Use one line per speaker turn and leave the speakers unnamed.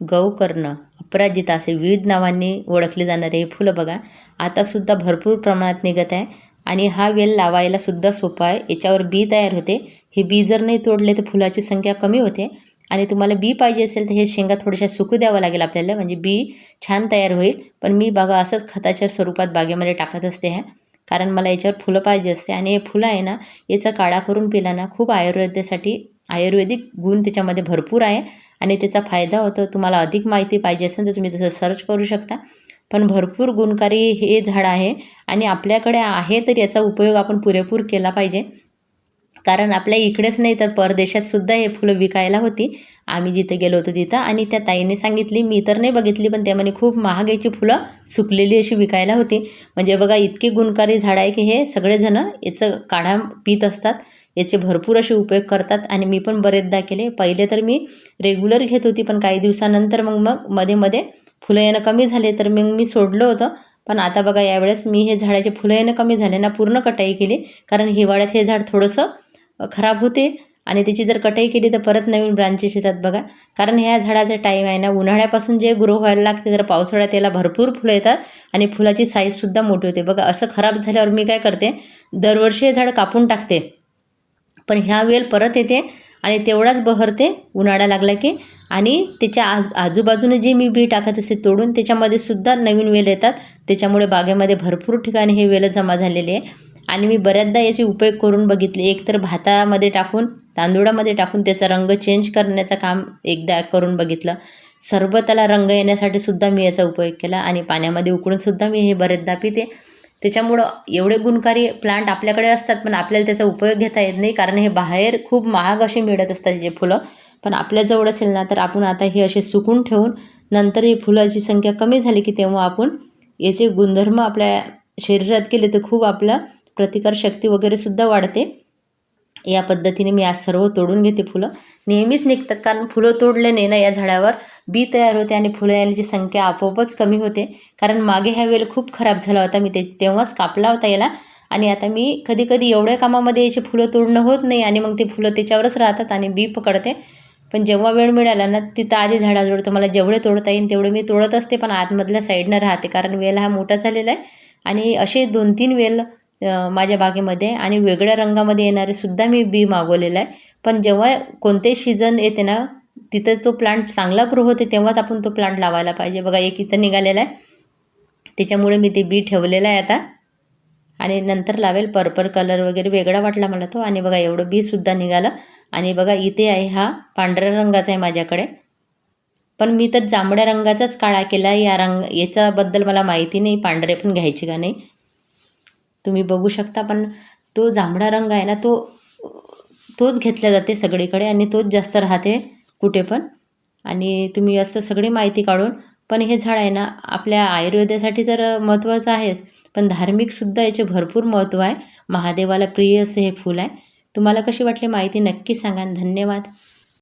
गौकर्ण अपराजिता असे विविध नावांनी ओळखले जाणारे हे फुलं बघा. आतासुद्धा भरपूर प्रमाणात निघत आहे आणि हा वेल लावायला सुद्धा सोपा आहे. याच्यावर बी तयार होते. हे बी जर नाही तोडले तर फुलाची संख्या कमी होते. आणि तुम्हाला बी पाहिजे असेल तर हे शेंगा थोड्याशा सुकू द्यावं लागेल आपल्याला. म्हणजे बी छान तयार होईल. पण मी बघा असंच खताच्या स्वरूपात बागेमध्ये टाकत असते ह्या कारण मला याच्यावर फुलं पाहिजे असते. आणि हे फुलं आहे ना याचा काढा करून पिला ना खूप आयुर्वेदासाठी आयुर्वेदिक गुण त्याच्यामध्ये भरपूर आहे. आणि त्याचा फायदा होतो. तुम्हाला अधिक माहिती पाहिजे असेल तर तुम्ही तसं सर्च करू शकता. पण भरपूर गुणकारी हे झाड आहे आणि आपल्याकडे आहे तर याचा उपयोग आपण पुरेपूर केला पाहिजे. कारण आपल्या इकडेच नाही तर परदेशात सुद्धा हे फुलं विकायला होती. आम्ही जिथे गेलो होतो तिथं आणि त्या ताईने सांगितली मी तर नाही बघितली पण त्यामध्ये खूप महाग याची फुलं सुकलेली अशी विकायला होती. म्हणजे बघा इतकी गुणकारी झाड आहे की हे सगळेजणं याचं काढा पित असतात. याचे भरपूर असे उपयोग करतात. आणि मी पण बरेचदा केले. पहिले तर मी रेग्युलर घेत होती पण काही दिवसानंतर मग मग मध्ये मध्ये फुलं येणं कमी झाले. तर मग मी सोडलं होतं. पण आता बघा यावेळेस मी हे झाडाचे फुलं येणं कमी झाले ना पूर्ण कटाई केली. कारण हिवाळ्यात हे झाड थोडंसं खराब होते. आणि त्याची जर कटाई केली तर परत नवीन ब्रांचेस येतात बघा. कारण ह्या झाडाचा टाईम आहे ना उन्हाळ्यापासून जे ग्रो व्हायला लागते तर पावसाळ्यात त्याला भरपूर फुलं येतात. आणि फुलाची साईजसुद्धा मोठी होते. बघा असं खराब झाल्यावर मी काय करते दरवर्षी हे झाड कापून टाकते. पण ह्या वेल परत येते आणि तेवढाच बहरते उन्हाळा लागला की आणि त्याच्या आज आजूबाजूने जे मी बी टाकत असते तोडून त्याच्यामध्ये सुद्धा नवीन वेल येतात. त्याच्यामुळे बागेमध्ये भरपूर ठिकाणी हे वेल जमा झालेले आहे. आणि मी बऱ्याचदा याचे उपयोग करून बघितले. एकतर भातामध्ये टाकून तांदूळामध्ये टाकून त्याचा रंग चेंज करण्याचं काम एकदा करून बघितलं. सर्व त्याला रंग येण्यासाठी सुद्धा मी याचा उपयोग केला आणि पाण्यामध्ये उकळूनसुद्धा मी हे बरेचदा पिते. त्याच्यामुळं एवढे गुणकारी प्लांट आपल्याकडे असतात पण आपल्याला त्याचा उपयोग घेता येत नाही. कारण हे बाहेर खूप महाग असे मिळत असतात जे फुलं. पण आपल्याजवळ असेल ना तर आपण आता हे असे सुकून ठेवून नंतर ही फुलाची संख्या कमी झाली की तेव्हा आपण याचे गुणधर्म आपल्या शरीरात केले तर खूप आपलं प्रतिकारशक्ती वगैरेसुद्धा वाढते. या पद्धतीने मी आज सर्व तोडून घेते फुलं. नेहमीच निघतात कारण फुलं तोडल्याने ना या झाडावर बी तयार होते आणि फुलं येण्याची संख्या आपोआपच कमी होते. कारण मागे ह्या वेळ खूप खराब झाला होता मी ते तेव्हाच कापला होता याला. आणि आता मी कधी कधी एवढ्या कामामध्ये याची फुलं तोडणं होत नाही आणि मग ते फुलं त्याच्यावरच राहतात आणि बी पकडते. पण जेव्हा वेळ मिळाला ना तिथं आली झाडाजवळ तुम्हाला मला जेवढे तोडता येईल तेवढे मी तोडत असते पण आतमधल्या साईडनं राहते कारण वेल हा मोठा झालेला आहे. आणि असे दोन तीन वेल माझ्या बागेमध्ये आणि वेगळ्या रंगामध्ये येणारे सुद्धा मी बी मागवलेलं आहे. पण जेव्हा कोणते शिजन येते ना तिथं तो प्लांट चांगला ग्रो होते तेव्हाच आपण तो प्लांट लावायला पाहिजे. बघा एक इथं निघालेला आहे. त्याच्यामुळे मी ते बी ठेवलेलं आहे आता. आणि नंतर लावेल पर्पल कलर वगैरे वेगळा वाटला मला तो. आणि बघा एवढं बीसुद्धा निघालं. आणि बघा इथे आहे हा पांढऱ्या रंगाचा आहे माझ्याकडे. पण मी तर जांभळ्या रंगाचाच काळा केला या रंग याच्याबद्दल मला माहिती नाही. पांढरे पण घ्यायचे का नाही? तुम्ही बघू शकता पण तो जांभळा रंग आहे ना तो तोच घेतला जाते सगळीकडे आणि तोच जास्त राहते कुठे पण. आणि तुम्ही असं सगळी माहिती काढून पण हे झाड आहे ना आपल्या आयुर्वेदासाठी तर महत्त्वाचं आहेच पण धार्मिकसुद्धा याचे भरपूर महत्त्व आहे. महादेवाला प्रिय असे हे फूल आहे. तुम्हाला कशी वाटली माहिती नक्की सांगा धन्यवाद.